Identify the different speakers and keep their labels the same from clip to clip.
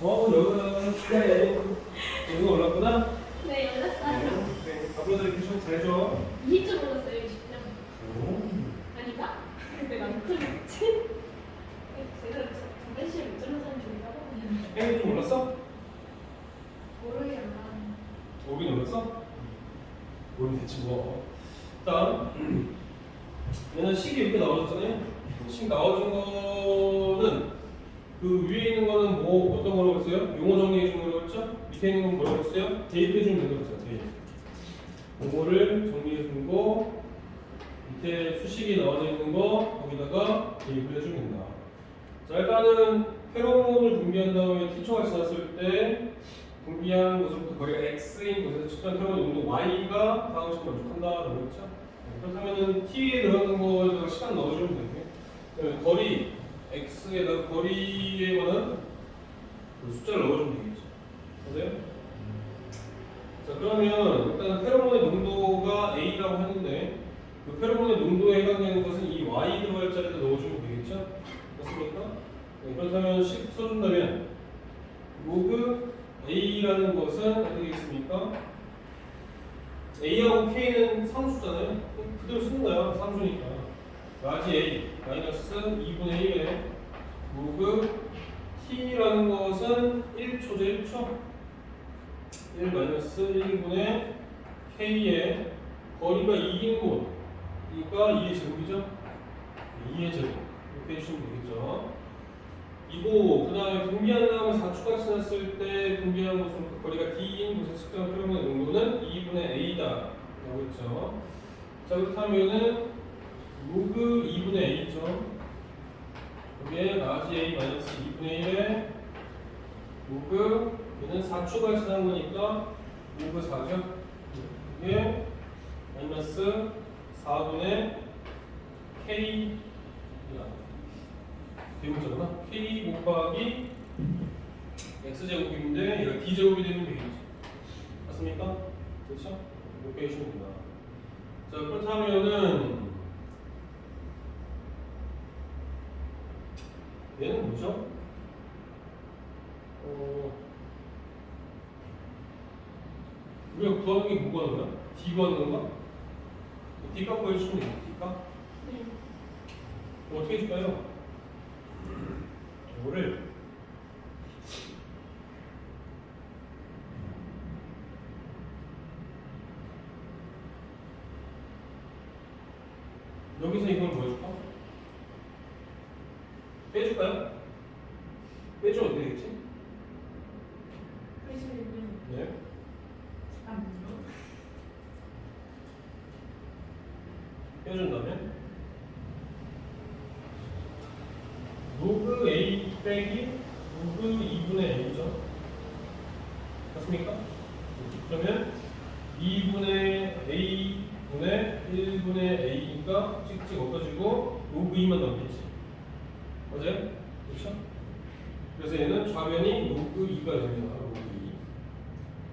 Speaker 1: 어, 여기는 그래. 여기 올랐구나?
Speaker 2: 네, 열렸어요.
Speaker 1: 네, 앞으로들 좀 잘해줘.
Speaker 2: 20점 올랐어요, 20점.
Speaker 1: 오.
Speaker 2: 아닌가? 근데 안 틀렸지? 제가 장례시에 몇 점을 사는 줄 까먹었는데.
Speaker 1: 땡이 좀 올랐어?
Speaker 2: 모르겠나.
Speaker 1: 오긴 올랐어? 오긴 됐지 뭐. 일단, 얘는 식이 이렇게 나와줬잖아요. 식 나와준 거는 그 위에 있는 거는 뭐 어떤 거라고 했어요? 용어 정리해 준 거라고 했죠? 밑에 있는 건 뭐라고 했어요? 대입해 주면 되는 거죠. 대입. 용어를 정리해 준 거, 밑에 수식이 나와져 있는 거 거기다가 대입을 된다. 자 일단은 페로몬을 분비한 다음에 티초가 지났을 때 분비한 곳으로부터 거리가 x인 곳에서 측정한 페로몬 농도 y가 다음식 만족한다라고 했죠. 그렇다면은 t에 들어가는 거에다가 시간 넣어주면 되고요. 거리 x에다가 거리에 관한 그 숫자를 넣어주면 되겠죠. 맞아요? 자 그러면 일단 페로몬의 농도가 a라고 했는데 그 페로몬의 농도에 해당되는 것은 이 y 들어갈 자리에다 넣어주면 되겠죠? 맞습니까? 네, 그렇다면 식 써준다면 로그 a라는 것은 어떻게 되겠습니까? a하고 k는 상수잖아요. 그대로 쓰는 거야. 상수니까. 라지 a 마이너스 2분의 1에 로그 t라는 것은 1초죠. 1초. 1 마이너스 1분의 k의 거리가 2인 곳이니까 2의 제곱이죠. 2의 제곱. 이렇게 해주시면 되겠죠. 이고 그 다음에 분비한 다음에 4초가 지났을 때 분비한 곳으로부터 거리가 d인 곳에 측정한 페로몬의 농도는 2분의 a다 라고 했죠 자 그렇다면은 로그 2분의 a죠 여기에 라지 a 마이너스 2분의 1에 로그 얘는 4초가 지난 거니까 로그 4죠 이게 마이너스 4분의 k 대문자구나. k 곱하기 x 제곱인데 얘가 d 제곱이 되면 되겠지. 맞습니까? 그렇죠? 이렇게 해주면 된다. 자 그렇다면은 얘는 뭐죠? 어 우리가 구하는 게뭐 구하는 거야? d 구하는 건가? d 값 구해주시면 되겠지. d 값?
Speaker 2: 네.
Speaker 1: 어떻게 해줄까요? 이거를 여기서 이걸 뭐 해줄까? 빼줄까요? 빼주면 어떻게 되겠지?
Speaker 2: 81분.
Speaker 1: 네.
Speaker 2: 안 물어.
Speaker 1: 빼준다면 로그 A 빼기 로그 2분의 A죠. 맞습니까? 그러면 2분의 A분의 1분의 A가 찍찍 없어지고 로그 2만 남겠지. 맞아요? 그렇죠? 그래서 얘는 좌변이 로그 2가 됩니다. 로그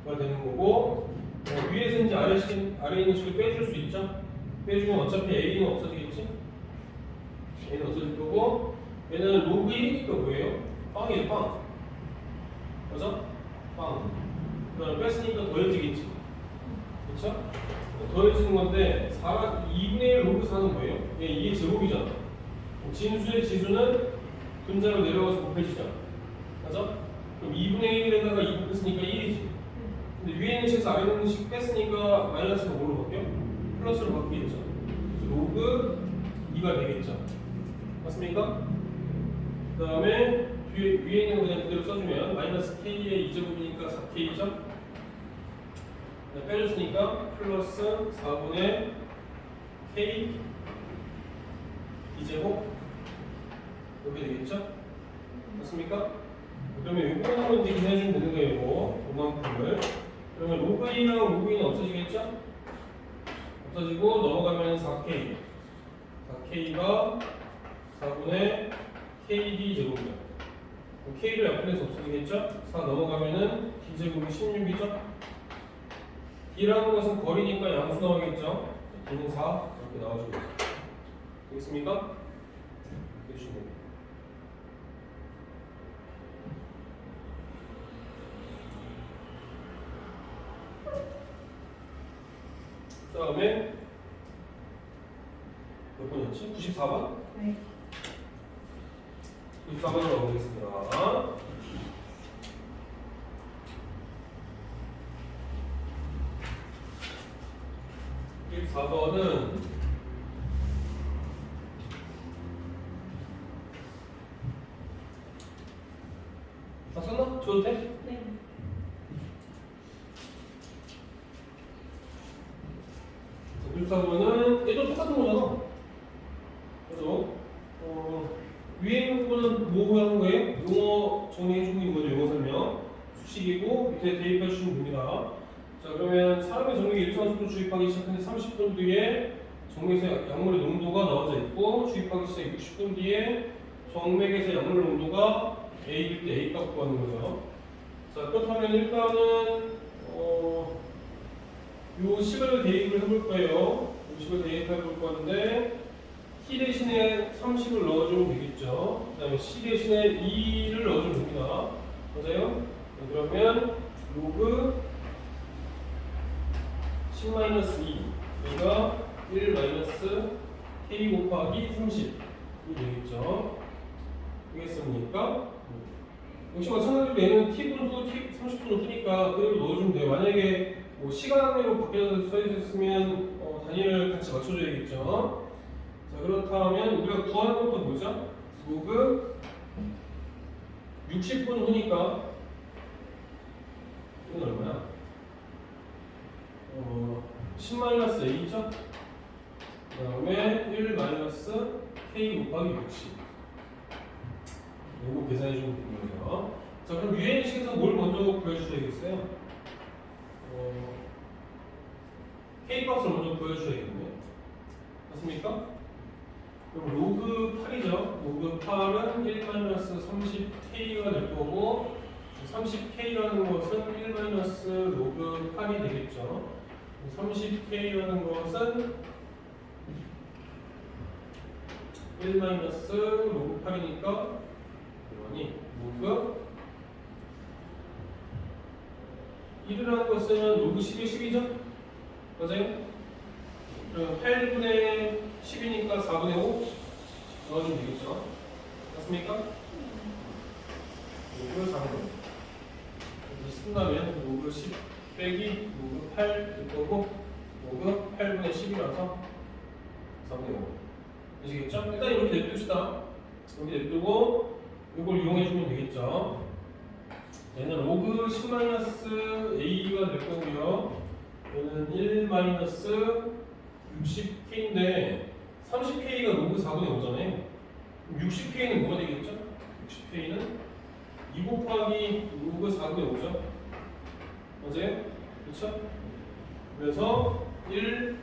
Speaker 1: 2가 되는 거고 어, 위에서 이제 아래 식 아래 있는 식을 빼줄 수 있죠? 빼주면 어차피 A는 없어지겠지? A는 없어질 거고 얘는 로그 1이니까 뭐예요? 빵이에요 빵 맞아? 빵 그다음 뺐으니까 더해지겠지 그쵸? 더해지는 건데 4가 2분의 1 로그 4는 뭐예요? 얘 2의 제곱이잖아 진수의 지수는 분자로 내려가서 곱해지잖아 맞아? 그럼 2분의 1에다가 2 뺐으니까 1이지 근데 위에 있는 식에서 아래 있는 식 뺐으니까 마이너스가 뭐로 바뀌어? 플러스로 바뀌겠죠. 로그 2가 되겠죠. 맞습니까? 그 다음에 뒤에 위에 있는 거 그냥 그대로 써주면 마이너스 k의 2제곱이니까 4k죠. 빼줬으니까 플러스 4분의 k 2제곱 이렇게 되겠죠? 맞습니까? 그러면 요거는 이제 해주면 되는 거예요. 요거. 요만큼을. 그러면 로그 2랑 로그 2는 없어지겠죠? 없어지고 넘어가면 4K. 4K가 4분의 KD 제곱이죠. K를 약분해서 없어지겠죠? 4 넘어가면은 D제곱이 16이죠? D라는 것은 거리니까 양수 나오겠죠? D는 4 이렇게 나와주겠죠 되겠습니까? 되시면 됩니다 그 다음에 몇 번이었지? 94번?
Speaker 2: 네
Speaker 1: 94번으로 넘어가겠습니다 됩니다. 자 그러면 사람의 정맥에 일산수를 주입하기 시작하는 30분 뒤에 정맥에서 약물의 농도가 나와져 있고 주입하기 시작 60분 뒤에 정맥에서 약물 농도가 A일 때 A 값 구하는 거죠. 자 그렇다면 일단은 어, 요 식을 대입을 해볼 거예요. 요 식을 대입해 볼 건데 t 대신에 30을 넣어주면 되겠죠. 그 다음에 c 대신에 2를 넣어주면 됩니다. 맞아요? 그러면 로그 10-2 얘가 1 마이너스 k 곱하기 30이 되겠죠. 되겠습니까? 역시 마찬가지로 얘는 t분수, t 30분을 쓰니까 그대로 넣어주면 돼요. 만약에 뭐 시간으로 바뀌어서 써있으면 어, 단위를 같이 맞춰줘야겠죠. 자 그렇다면 우리가 구하는 것도 뭐죠? 로그 60분 후니까 이건 얼마야? 어, 10 마이너스 A죠? 그 다음에 1 마이너스 K 곱하기 60 요거 계산해 주면 거죠. 자 그럼 유행식에서 뭘 먼저 구해주셔야겠어요? 어, K 값을 먼저 구해주셔야겠네요. 맞습니까? 그럼 로그 8이죠. 로그 8은 1-30K가 될 거고 30K라는 것은 1- 로그 8이 되겠죠. 30K라는 것은 1- 로그 8이니까 이거니 로그 1이라는 것은 로그 10이 10이죠? 맞아요? 그럼 8분의 10이니까 4분의 5 넣어주면 되겠죠? 맞습니까? 로그 4분의 5 쓴다면 로그 10 빼기 로그 8될 거고 로그 8분의 10이라서 4분의 5 되시겠죠? 일단 이렇게 냅둡시다 여기 냅두고 이걸 이용해주면 되겠죠? 얘는 로그 10-a가 될 거고요 얘는 1 60k인데 30k가 로그 4분의 5잖아요. 60k는 뭐가 되겠죠? 60k는 2 곱하기 로그 4분의 5죠. 맞아요? 그렇죠? 그래서 1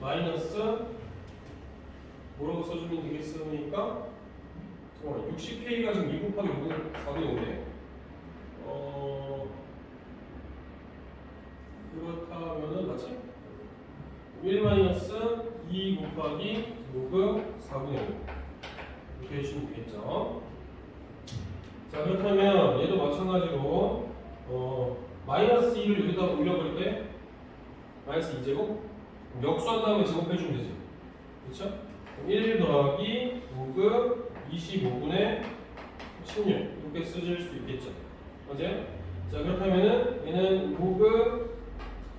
Speaker 1: 마이너스 뭐라고 써주면 되겠습니까? 잠깐만 60k가 지금 2 곱하기 로그 4분의 5네. 어 그렇다면은 맞지? 1 마이너스 2 곱하기 로그 4분의 5 이렇게 해주시면 되겠죠. 자 그렇다면 얘도 마찬가지로 어, 마이너스 2를 여기다 올려버릴 때 마이너스 2제곱 역수한 다음에 제곱해주면 되지. 그렇죠? 1 더하기 로그 25분의 16 이렇게 쓰실 수 있겠죠. 맞아요? 자 그렇다면은 얘는 로그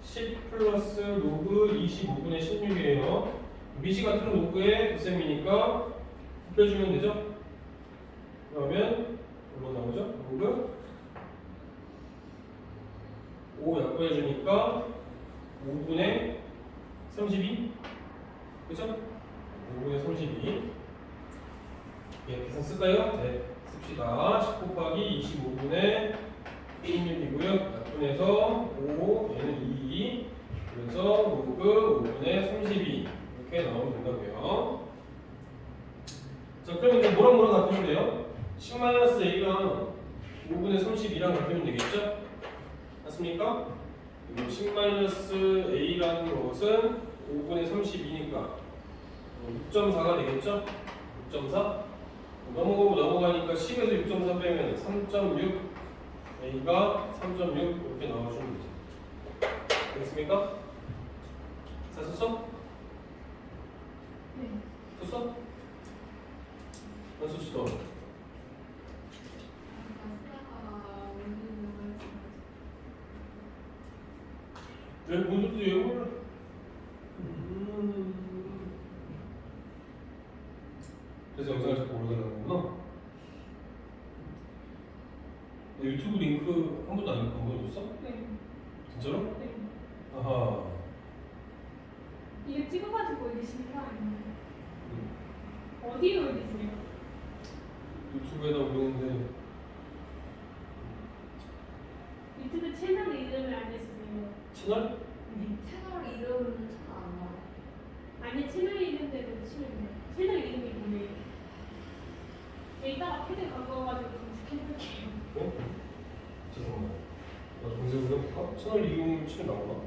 Speaker 1: 10 플러스 로그 25분의 16이에요. 미시 같은 로그의 셈이니까 곱해주면 되죠? 그러면 뭘로 나오죠? 로그 5 약분해주니까 5분의 32 그죠? 5분의 32 예, 계산 쓸까요? 네, 씁시다. 10 곱하기 25분의 16이고요. 약분해서 5, 얘는 2. 그래서 로그 5분의 32 이렇게 나오면 된다고요. 자, 그럼 이제 뭐랑 뭐랑 같으면 돼요? 10-a랑 5분의 32랑 같으면 되겠죠? 맞습니까? 그리고 10-a라는 것은 5분의 32니까 6.4가 되겠죠? 6.4 넘어가고 넘어가니까 10에서 6.4 빼면 3.6 A가 3.6 이렇게 나와주면 되죠. 되겠습니까? 다 썼어?
Speaker 2: 네.
Speaker 1: 썼어? 안 썼어.
Speaker 2: 아까 원리는
Speaker 1: 왜 문제도 외우를? 음. 그래서 영상을 자꾸 올려달라는 거구나. 유튜브 링크 한 번도 안, 안 보여줬어?
Speaker 2: 네.
Speaker 1: 진짜로?
Speaker 2: 네.
Speaker 1: 아하.
Speaker 2: 이거 찍어가지고 올리시는 거 아니에요?
Speaker 1: 음.
Speaker 2: 어디에 올리세요?
Speaker 1: 유튜브에다 올리는데
Speaker 2: 유튜브 채널 이름을 알려주세요.
Speaker 1: 채널?
Speaker 2: 네.
Speaker 3: 채널 이름은 잘안 나와.
Speaker 2: 아니 채널 이름대로 치면 돼요. 채널 이름이 뭐예요? 네, 이따가 패드 갖고 와가지고 검색해볼게요.
Speaker 1: 어? 잠깐만. 나 검색을 해볼까? 채널 이용 치면 나오나?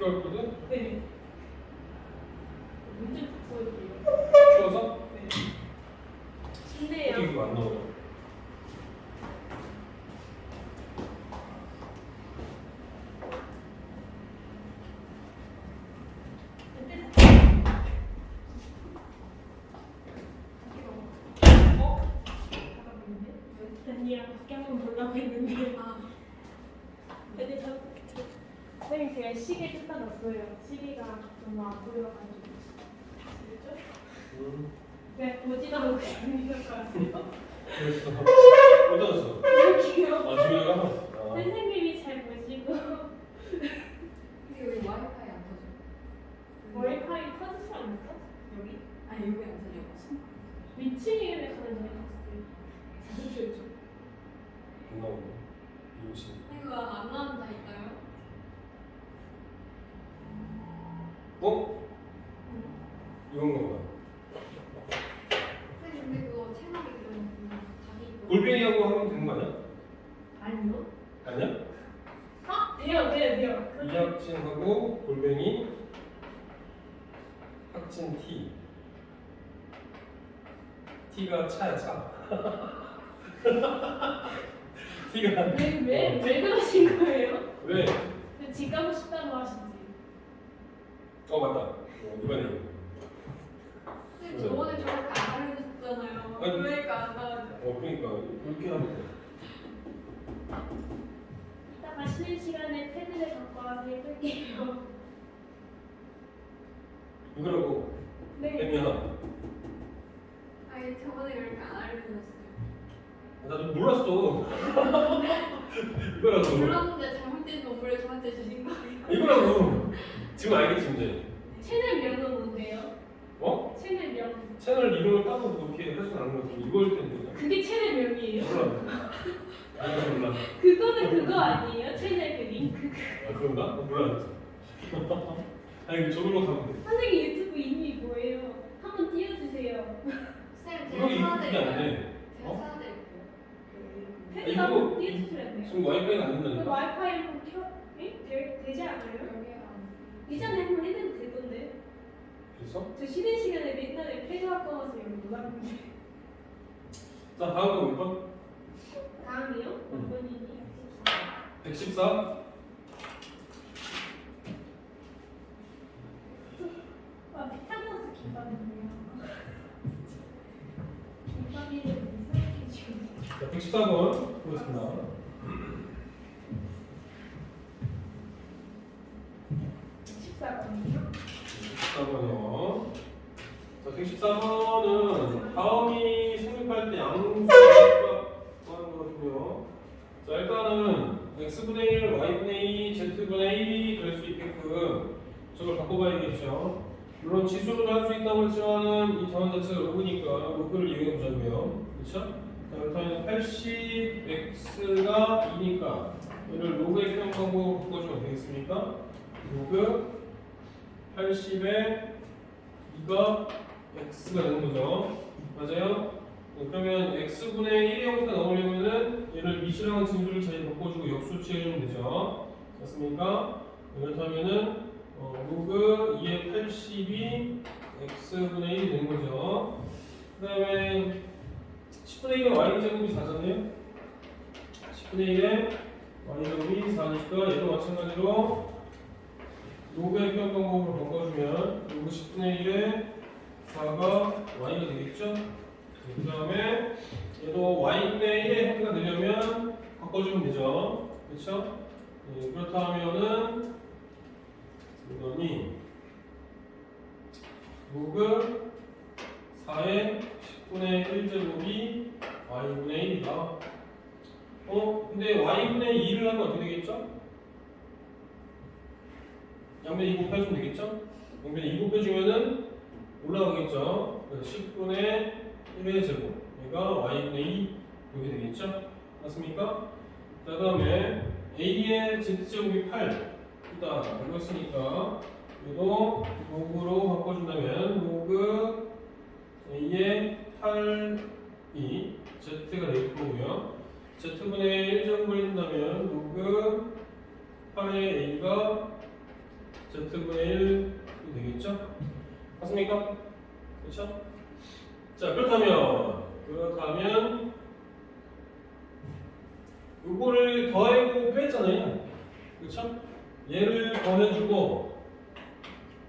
Speaker 3: köprüde. Evet.
Speaker 2: 위층에 가는 전에 봤어요. 잠시만요.
Speaker 1: 안 나오네. 이용신.
Speaker 3: 이거 안 나온다니까요?
Speaker 1: 어? 이건 건가?
Speaker 3: 쌤 근데 그거 채널 이름 그냥 자기 거.
Speaker 1: 골뱅이하고 하면 되는 거 아니야?
Speaker 2: 아니요.
Speaker 1: 아니야?
Speaker 2: 아 돼요 돼요 돼요. 그럼
Speaker 1: 이학진하고 골뱅이 학진 T. T가 차야 차. T가
Speaker 2: 왜왜 왜 그러신 거예요?
Speaker 1: 왜?
Speaker 2: 집 가고 싶다고 하시지.
Speaker 1: 어 맞다. 어, 이번에
Speaker 3: 쌤 저번에 저렇게 안 알려줬잖아요.
Speaker 1: 아니.
Speaker 3: 그러니까 안 나와져.
Speaker 1: 어 그러니까 이렇게 하면 돼.
Speaker 2: 이따가 쉬는 시간에 패드를 갖고 와서 해볼게요.
Speaker 1: 이거라고
Speaker 2: 네.
Speaker 1: 애미야.
Speaker 3: 아니 저번에 그렇게 안 알려줬어요.
Speaker 1: 나도 몰랐어. 이거라고.
Speaker 3: 몰랐는데 잘못된 정보를 저한테 주신 거예요.
Speaker 1: 이거라고. 지금 알겠지 이제.
Speaker 2: 채널 명은 뭔데요?
Speaker 1: 어?
Speaker 2: 채널 명.
Speaker 1: 채널 이름을 따로 그렇게 하진 않은 거지. 이거일 텐데.
Speaker 2: 그게 채널 명이에요.
Speaker 1: 몰라. 이거 몰라.
Speaker 2: 그거는 그거 아니에요? 채널 그 링크.
Speaker 1: 아 그런가? 어, 몰라. 아니 저걸로 가면 돼.
Speaker 2: 선생님 유튜브 이름이 뭐예요? 한번 띄워주세요.
Speaker 3: 쌤
Speaker 1: 이거
Speaker 3: 제가
Speaker 1: 이게 안
Speaker 3: 찾아드릴까요?
Speaker 1: 돼.
Speaker 3: 제가
Speaker 1: 어?
Speaker 3: 찾아드릴게요.
Speaker 2: 패드
Speaker 1: 이거
Speaker 2: 한번 띄워주셔야 돼요.
Speaker 1: 지금 와이파이가 안
Speaker 2: 그
Speaker 1: 된다니까.
Speaker 2: 와이파이 한번 켜? 에? 되, 되지 않아요?
Speaker 3: 여기 안.
Speaker 2: 이전에 한번 되던데.
Speaker 1: 됐어?
Speaker 2: 저 쉬는 시간에 패드 갖고 와서 여기 놀았는데.
Speaker 1: 자 다음 거몇 번?
Speaker 2: 다음이요?
Speaker 1: 응.
Speaker 2: 몇 번이니?
Speaker 1: 114.
Speaker 2: 와, 피타고라스 김밥이네요. 김밥이 이상하게 지금.
Speaker 1: 자 114번 보겠습니다.
Speaker 2: 14번이요?
Speaker 1: 114번이요. 자 114번은 다음이 생각할 때 양수값 구하는 거거든요. 자 일단은 x분의 1, y분의 2, z분의 1이 될 수 있게끔 저걸 바꿔봐야겠죠. 물론 지수로 할수 있다고 했지만은 이 단원 자체가 로그니까 로그를 이용해 보자고요. 그렇죠? 자, 그렇다면 80x가 2니까 이를 로그의 평방으로 바꿔주면 되겠습니까? 로그 80에 2가 x가 되는 거죠. 맞아요? 네, 그러면 x분의 1의 형태가 나오려면은 얘를 미시랑한 진수를 잘 바꿔주고 역수치해주면 되죠. 맞습니까? 네, 그렇다면은 어, 로그 2의 80이 x분의 1이 되는 거죠. 그 다음에 10분의 1은 y 제곱이 4잖아요. 10분의 1에 y 제곱이 4니까 얘도 마찬가지로 로그의 평방법으로 바꿔주면 로그 10분의 1에 4가 y가 되겠죠? 그 다음에 얘도 y분의 1의 형태가 되려면 바꿔주면 되죠. 그렇죠? 네, 그렇다면은 이거니 로그 4의 10분의 1제곱이 y분의 1이다. 어? 근데 y분의 2를 하면 어떻게 되겠죠? 양변 2 곱해주면 되겠죠? 양변 2 곱해주면은 올라가겠죠? 그래서 10분의 1의 제곱 얘가 y분의 2 이렇게 되겠죠? 맞습니까? 자, 그 다음에 a의 z제곱이 8 이다 알고 있으니까 이거 로그로 바꿔준다면 로그 a의 8이 z가 될 거고요 z분의 1제곱을 해준다면 로그 8의 a가 z분의 1이 되겠죠? 맞습니까? 그렇죠? 자 그렇다면 그렇다면 요거를 더하고 뺐잖아요 그렇죠? 얘를 더해주고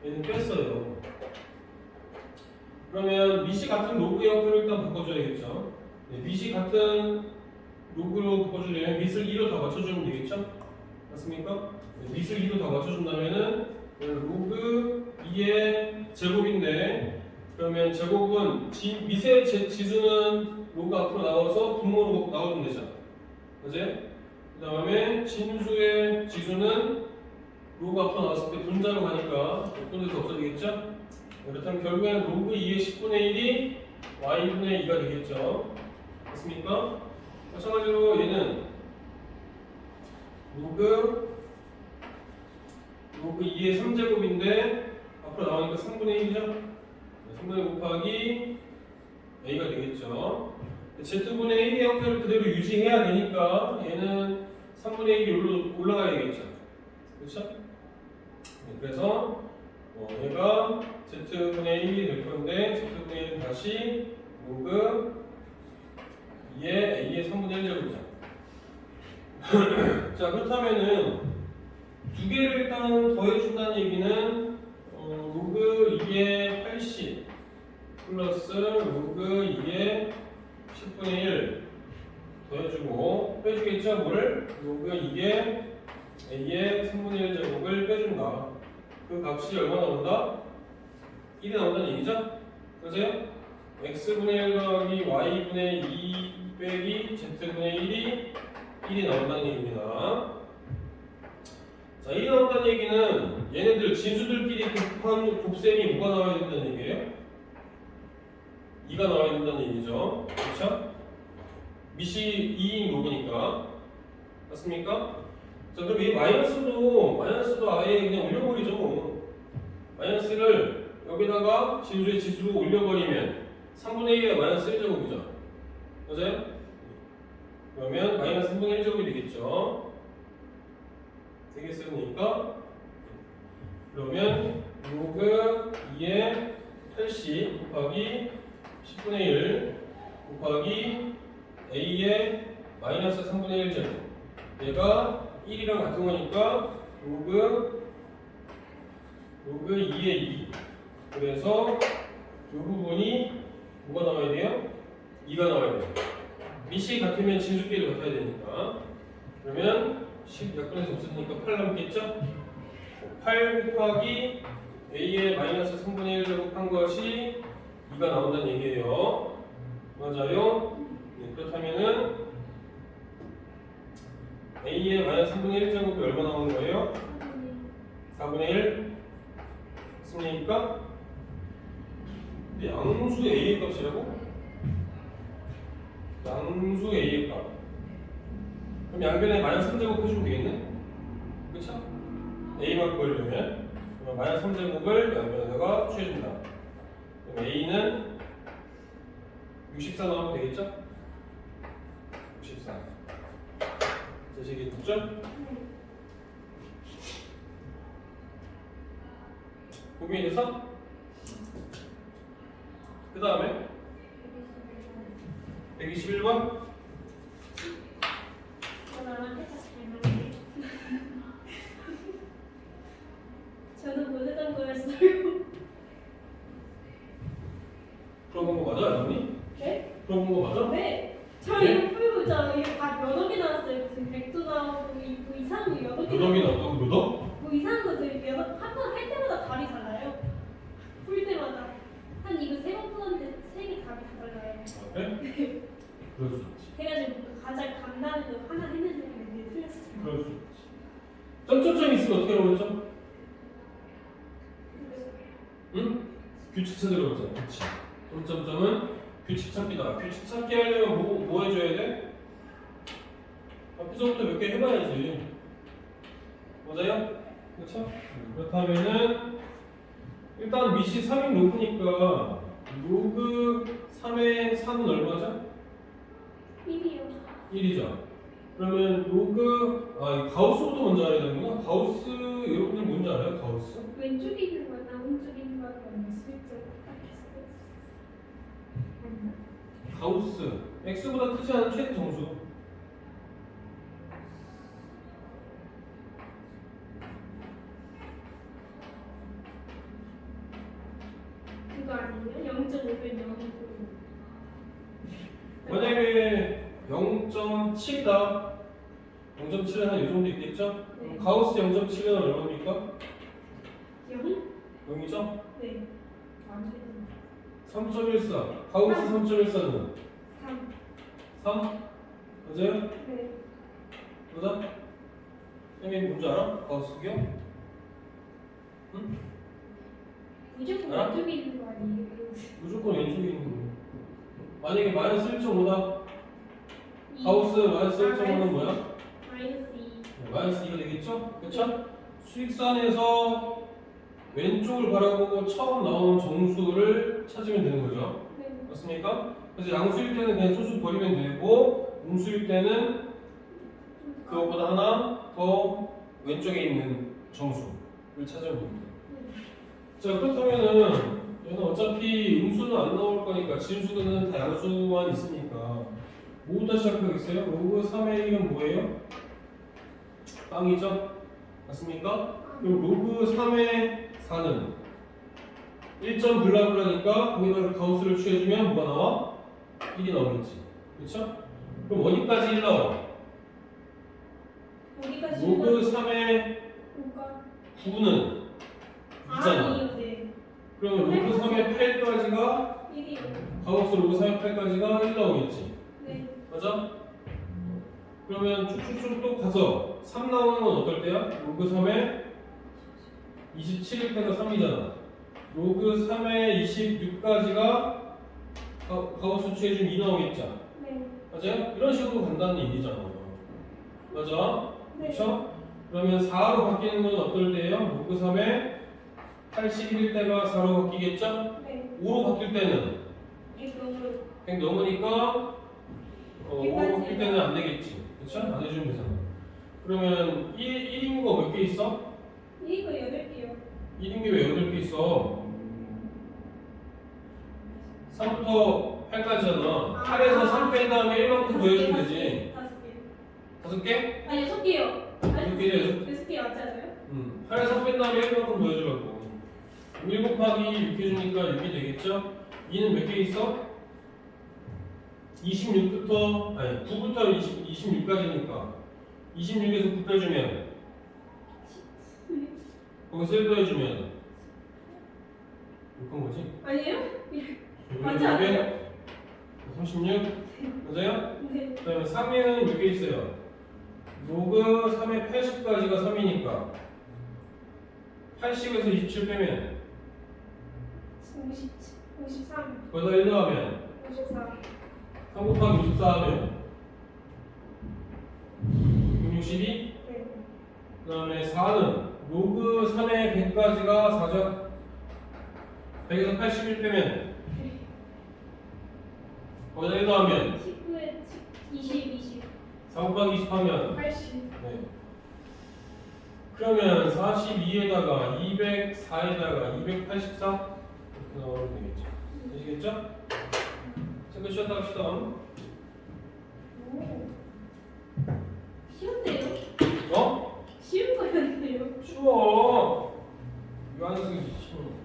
Speaker 1: 얘는 뺐어요 그러면 미시 같은 로그 형태를 일단 바꿔줘야겠죠 네, 미시 같은 로그로 바꿔주려면 밑을 2로 다 맞춰주면 되겠죠? 맞습니까? 네, 밑을 2로 다 맞춰준다면은 로그 2의 제곱인데 그러면 제곱은 지, 밑의 제, 지수는 로그 앞으로 나와서 분모로 나오면 되죠. 맞아요? 그 다음에 진수의 지수는 로그 앞으로 나왔을 때 분자로 가니까 데서 없어지겠죠? 그렇다면 결국엔 로그 2의 10분의 1이 y분의 2가 되겠죠. 맞습니까? 마찬가지로 얘는 로그 로그 2의 3제곱인데 앞으로 나오니까 3분의 1이죠? 3분의 1 곱하기 a가 되겠죠. z분의 1의 형태를 그대로 유지해야 되니까 얘는 3분의 1이 올라가야 되겠죠. 그렇죠? 네, 그래서 어, 얘가 z분의 1이 될 건데 z분의 1은 다시 로그 2의 a의 3분의 1제곱이죠. 자 그렇다면은 두 개를 일단 더해준다는 얘기는 어, 로그 2의 80 플러스 로그 2의 10분의 1 더해주고 빼주겠죠? 뭐를? 로그 2의 a의 3분의 1 제곱을 빼준다. 그 값이 얼마 나온다? 1이 나온다는 얘기죠? 그러세요? x분의 1 더하기 y분의 2 빼기 z분의 1이 1이 나온다는 얘기입니다. 자, 1이 나온다는 얘기는 얘네들 진수들끼리 곱한 곱셈이 뭐가 나와야 된다는 얘기예요? 2가 나와야 된다는 얘기죠. 그렇죠? 미시 2인 로그니까. 맞습니까? 자, 그럼 이 마이너스도, 마이너스도 아예 그냥 올려버리죠. 뭐. 마이너스를 여기다가 진수의 지수로 올려버리면 3분의 1의 마이너스 1제곱이죠. 맞아요? 그러면 마이너스 3분의 1제곱이 되겠죠. 되겠으니까? 그러면 로그 2의 80 곱하기 10분의 1 곱하기 a의 마이너스 3분의 1 제곱. 얘가 1이랑 같은 거니까 로그 로그 2의 2 그래서 이 부분이 뭐가 나와야 돼요? 2가 나와야 돼요. 밑이 같으면 진수끼리 같아야 되니까. 그러면 10 약분해서 없으니까 8 남겠죠? 8 곱하기 a의 마이너스 3분의 1 제곱한 것이 2가 나온다는 얘기예요 맞아요? 네, 그렇다면은 a의 마이너스 3분의 1 제곱이 얼마 나오는 거예요? 4분의 1 맞습니까? 근데 양수 a의 값이라고? 양수 A의 값. 그럼 양변에 마이너스 3제곱 해주면 되겠네? 그쵸? A만 구하려면 마이너스 3제곱을 양변에다가 취해준다. 그럼 A는 64 나오면 되겠죠? 64. 되시기 됐죠?
Speaker 2: 네.
Speaker 1: 고민이 됐어? 그 다음에 121번
Speaker 2: 저 나랑 살짝 잘 맞네. 저는 못했던 거였어요.
Speaker 1: 풀어본 거 맞아, 여러분이?
Speaker 2: 네?
Speaker 1: 풀어본 거 맞아?
Speaker 2: 네. 저
Speaker 1: 네?
Speaker 2: 이거 풀고 저 이거 다개 나왔어요. 무슨 백도 나오고 이- 뭐 이상한 거개
Speaker 1: 누더기
Speaker 2: 나오고
Speaker 1: 나왔다고 누더?
Speaker 2: 뭐 이상한 거 되게 여러 한번 할 때마다 답이 달라요. 풀 때마다 한 이거 세 번 풀었는데 세 개 답이 다 달라요.
Speaker 1: 아, 그래? 그럴 수 있지.
Speaker 2: 해가지고 가장 간단한 거 하나 했는데 그게 틀렸어요.
Speaker 1: 그럴 수 있지. 점점점 있으면 어떻게 했죠? 응? 규칙 찾으라고 했잖아. 규칙. 점점점은 규칙 찾기다. 규칙 찾기 하려면 뭐, 뭐 해줘야 돼? 앞에서부터 몇 개 해봐야지. 맞아요? 그렇죠? 그렇다면은 일단 미시 3인 로그니까 로그 3의 3은 얼마죠?
Speaker 2: 1이요.
Speaker 1: 1이죠. 그러면 로그 아이 가우스부터 먼저 알아야 되는구나. 가우스 여러분들 뭔지 알아요? 가우스?
Speaker 2: 왼쪽에 있는 거나 오른쪽에 있는 거랑 슬쩍 딱 했어요. 맞나?
Speaker 1: 가우스 x보다 크지 않은 최대 정수.
Speaker 2: 그거 아니에요? 0.5면 0이고
Speaker 1: 만약에 0.7이다. 0.7은 한이 정도 있겠죠?
Speaker 2: 네.
Speaker 1: 가우스 0.7은 얼마입니까?
Speaker 2: 0?
Speaker 1: 0이죠?
Speaker 2: 네. 안 되는
Speaker 1: 3.14. 가우스 3.14는
Speaker 2: 3.
Speaker 1: 3? 맞아요?
Speaker 2: 네.
Speaker 1: 맞아? 쌤이 뭔지 알아? 가우스 기억?
Speaker 2: 무조건
Speaker 1: 알아?
Speaker 2: 왼쪽에 있는 거 아니에요?
Speaker 1: 무조건 왼쪽에 있는 거. 만약에 마이너스 1.5다.
Speaker 2: 이.
Speaker 1: 가우스 마이너스
Speaker 2: 아,
Speaker 1: 1.5는 뭐야?
Speaker 2: 마이너스 2.
Speaker 1: 네, 마이너스 2가 되겠죠? 그쵸? 수익산에서 왼쪽을 바라보고 처음 나오는 정수를 찾으면 되는 거죠.
Speaker 2: 네.
Speaker 1: 맞습니까? 그래서 양수일 때는 그냥 소수 버리면 되고 음수일 때는 그것보다 하나 더 왼쪽에 있는 정수를 찾으면 됩니다. 자 그렇다면은 얘는 어차피 음수는 안 나올 거니까 진수는 다 양수만 있으니까 뭐부터 시작하겠어요? 로그 3의 1은 뭐예요? 빵이죠? 맞습니까? 그럼 로그 3의 4는 1점 블라블라니까 거기다가 가우스를 취해주면 뭐가 나와? 1이 나오겠지 그렇죠? 그럼 어디까지 1 나와?
Speaker 2: 어디까지
Speaker 1: 로그 3의
Speaker 2: 뭔가
Speaker 1: 9는 2잖아
Speaker 2: 아니요, 네.
Speaker 1: 그러면 로그 3의 8까지가
Speaker 2: 1이요.
Speaker 1: 가우스 로그 3의 8까지가 1 나오겠지
Speaker 2: 네.
Speaker 1: 맞아? 그러면 쭉쭉쭉 또 가서 3 나오는 건 어떨 때야? 로그 3의 27일 때가 3이잖아. 로그 3의 26까지가 가우스 취해주면 2 나오겠죠.
Speaker 2: 네.
Speaker 1: 맞아요? 이런 식으로 간다는 얘기잖아. 맞아?
Speaker 2: 네.
Speaker 1: 그렇죠? 그러면 4로 바뀌는 건 어떨 때예요? 로그 3의 81일 때가 4로 바뀌겠죠?
Speaker 2: 네.
Speaker 1: 5로 바뀔 때는
Speaker 2: 이거
Speaker 1: 100 넘으니까 어, 5로
Speaker 2: 여기까지
Speaker 1: 바뀔 때는 안 되겠지. 그렇죠? 안 해주면 되잖아. 그러면 1, 1인 거 몇 개 있어?
Speaker 2: 이거 8개요.
Speaker 1: 1인 게왜 8개 있어? 3부터 8까지잖아. 8에서 3 뺀 다음에 1만큼 더해주면 되지.
Speaker 2: 다섯 개.
Speaker 1: 5개?
Speaker 2: 아니, 여섯 개요.
Speaker 1: 여섯 개죠, 여섯
Speaker 2: 여섯 개 맞지 않아요?
Speaker 1: 응. 8에서 3뺀 다음에 1만큼 더해주라고. 1 곱하기 6 해주니까 6이 되겠죠? 2는 몇 개 있어? 26부터, 아니 9부터 20, 26까지니까 26에서 9 빼주면 거기서 1 더해주면 6한 거지?
Speaker 2: 아니에요? 맞지 않아요?
Speaker 1: 36 맞아요?
Speaker 2: 네.
Speaker 1: 그 다음에 3에는 몇개 있어요? 로그 3의 80까지가 3이니까 80에서 27 빼면
Speaker 2: 50, 53,
Speaker 1: 거기다 1 더하면
Speaker 2: 54.
Speaker 1: 3 곱하기 54 하면 662
Speaker 2: 네.
Speaker 1: 그 다음에 4는 로그 3의 100까지가 4죠 100에서 81 빼면 거기다 1 더하면
Speaker 2: 19에 20, 20,
Speaker 1: 4 곱하기 20 하면
Speaker 2: 80.
Speaker 1: 네. 그러면 42에다가 204에다가 284 이렇게 나오면 되겠죠 되시겠죠? 잠깐 쉬었다 합시다
Speaker 2: 오. 쉬운데요?
Speaker 1: 어?
Speaker 2: 쉬운 거였는데요?
Speaker 1: 쉬워 이거 게 쉬워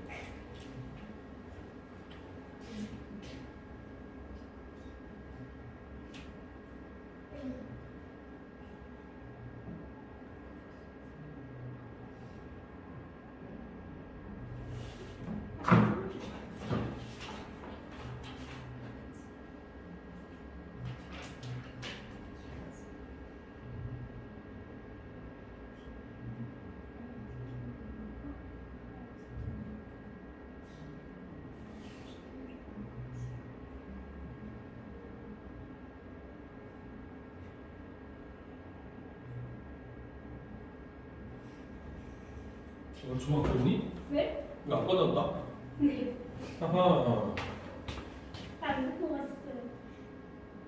Speaker 1: 이거 주먹 보니?
Speaker 2: 네?
Speaker 1: 이거 안 받았다?
Speaker 2: 네.
Speaker 1: 하하